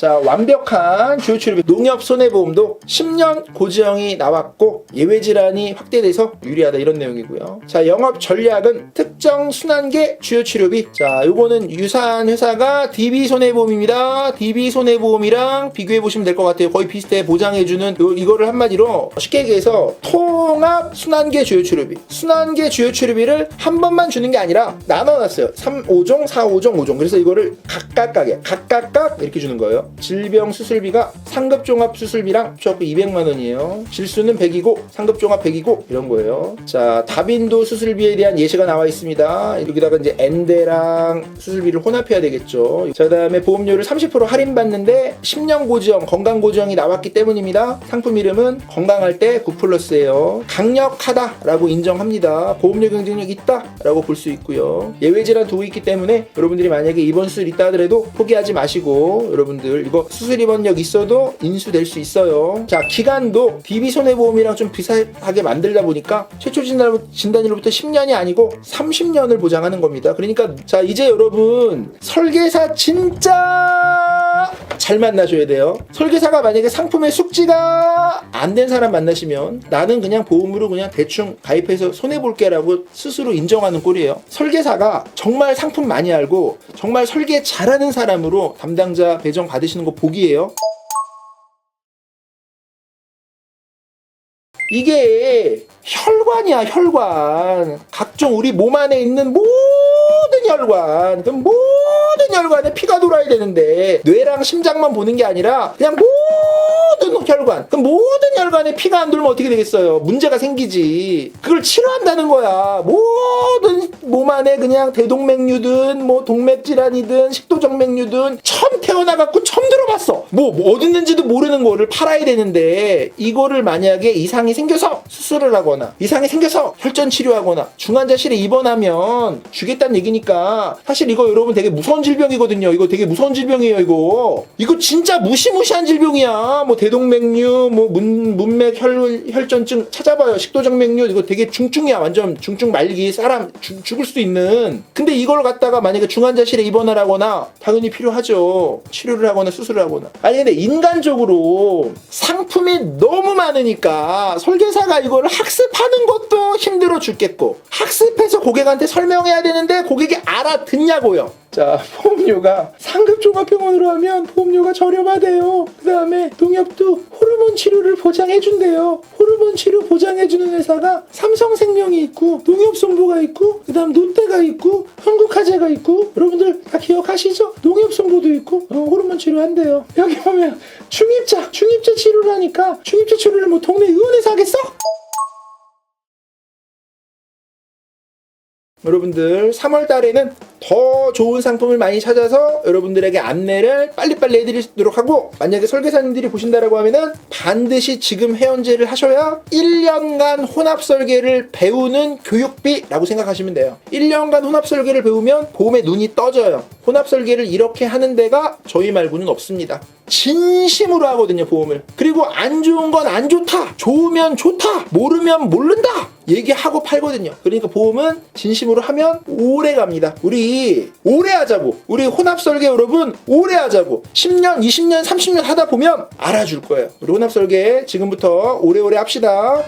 자, 완벽한 주요 출입 농협 손해보험도 10년 고지형이 나왔고 예외 질환이 확대돼서 유리하다 이런 내용이고요. 자, 영업 전략은 특정 순환계 주요 치료비. 자, 요거는 유사한 회사가 DB 손해보험입니다. DB 손해보험이랑 비교해 보시면 될 것 같아요. 거의 비슷해 보장해주는 요- 이거를 한마디로 쉽게 얘기해서 통합 순환계 주요 치료비. 순환계 주요 치료비를 한 번만 주는 게 아니라 나눠놨어요. 3, 5종, 4, 5종, 5종. 그래서 이거를 각각각에 각각각 이렇게 주는 거예요. 질병 수술비가 상급 종합 수술비랑 합쳐갖고 200만 원이에요. 질수는 100이고 상급 종합 100이고 이런 거예요. 자, 다빈도 수술비에 대한 예시가 나와 있습니다. 여기다가 이제 엔데랑 수술비를 혼합해야 되겠죠. 자, 그다음에 보험료를 30% 할인 받는데 10년 고지형, 건강 고지형이 나왔기 때문입니다. 상품 이름은 건강할 때 9플러스예요. 강력하다라고 인정합니다. 보험료 경쟁력 있다라고 볼 수 있고요. 예외 질환 두고 있기 때문에 여러분들이 만약에 입원 수술 있다 하더라도 포기하지 마시고 여러분들 이거 수술 입원력 있어도 인수될 수 있어요. 자, 기간도 DB 손해보험이랑 좀 비슷하게 만들다 보니까 최초 진단, 진단일로부터 10년이 아니고 30년을 보장하는 겁니다. 그러니까 자, 이제 여러분 설계사 진짜 잘 만나셔야 돼요. 설계사가 만약에 상품의 숙지가 안 된 사람 만나시면 나는 그냥 보험으로 그냥 대충 가입해서 손해볼게라고 스스로 인정하는 꼴이에요. 설계사가 정말 상품 많이 알고 정말 설계 잘하는 사람으로 담당자 배정 받으시는 거 복이에요. 이게 혈관이야 혈관 각종 우리 몸 안에 있는 모든 혈관. 그 모든 혈관에 피가 돌아야 되는데 뇌랑 심장만 보는 게 아니라 그냥 모든 혈관. 그 모든 혈관에 피가 안 돌면 어떻게 되겠어요? 문제가 생기지. 그걸 치료한다는 거야. 모든 몸 안에 그냥 대동맥류든 뭐 동맥 질환이든 식도정맥류든 처음 태어나갖고 처음 들어봤어. 뭐, 뭐 어디 있는지도 모르는 거를 팔아야 되는데 이거를 만약에 이상이 생겨서 수술을 하거나 이상이 생겨서 혈전 치료하거나 중환자실에 입원하면 주겠다는 얘기니까 사실 이거 여러분 되게 무서운 질병이거든요. 이거 되게 무서운 질병이에요 이거. 이거 진짜 무시무시한 질병이야. 뭐 대동맥류 뭐 문, 문맥 혈, 혈전증 찾아봐요. 식도정맥류 이거 되게 중증이야. 완전 중증 말기 사람 죽- 죽을 수도 있는. 근데 이걸 갖다가 만약에 중환자실에 입원을 하거나 당연히 필요하죠. 치료를 하거나 수술을 하거나. 아니 근데 인간적으로 상품이 너무 많으니까 설계사가 이걸 학습하는 것도 힘들어 죽겠고 학습해서 고객한테 설명해야 되는데 고객이 알아듣냐고요 자 보험료가 상급 종합병원으로 하면 보험료가 저렴하대요 그 다음에 농협도 호르몬 치료를 보장해준대요 호르몬 치료 보장해주는 회사가 삼성생명이 있고 농협손보가 있고 그 다음 롯데가 있고 한국화재가 있고 여러분들 다 기억하시죠? 농협손보도 있고 어, 호르몬 치료한대요 여기 보면 중입자 중입자 치료를 하니까 중입자 치료를 뭐 동네 의원에서 하겠어? 여러분들 3월 달에는 더 좋은 상품을 많이 찾아서 여러분들에게 안내를 빨리빨리 해드리도록 하고 만약에 설계사님들이 보신다라고 하면은 반드시 지금 회원제를 하셔야 1년간 혼합 설계를 배우는 교육비라고 생각하시면 돼요. 1년간 혼합 설계를 배우면 보험에 눈이 떠져요. 혼합 설계를 이렇게 하는 데가 저희 말고는 없습니다. 진심으로 하거든요, 보험을. 그리고 안 좋은 건 안 좋다. 좋으면 좋다. 모르면 모른다. 얘기하고 팔거든요. 그러니까 보험은 진심으로 하면 오래 갑니다. 오래 하자고. 우리 혼합 설계 여러분 오래 하자고. 10년, 20년, 30년 하다 보면 알아줄 거예요. 우리 혼합 설계 지금부터 오래오래 합시다.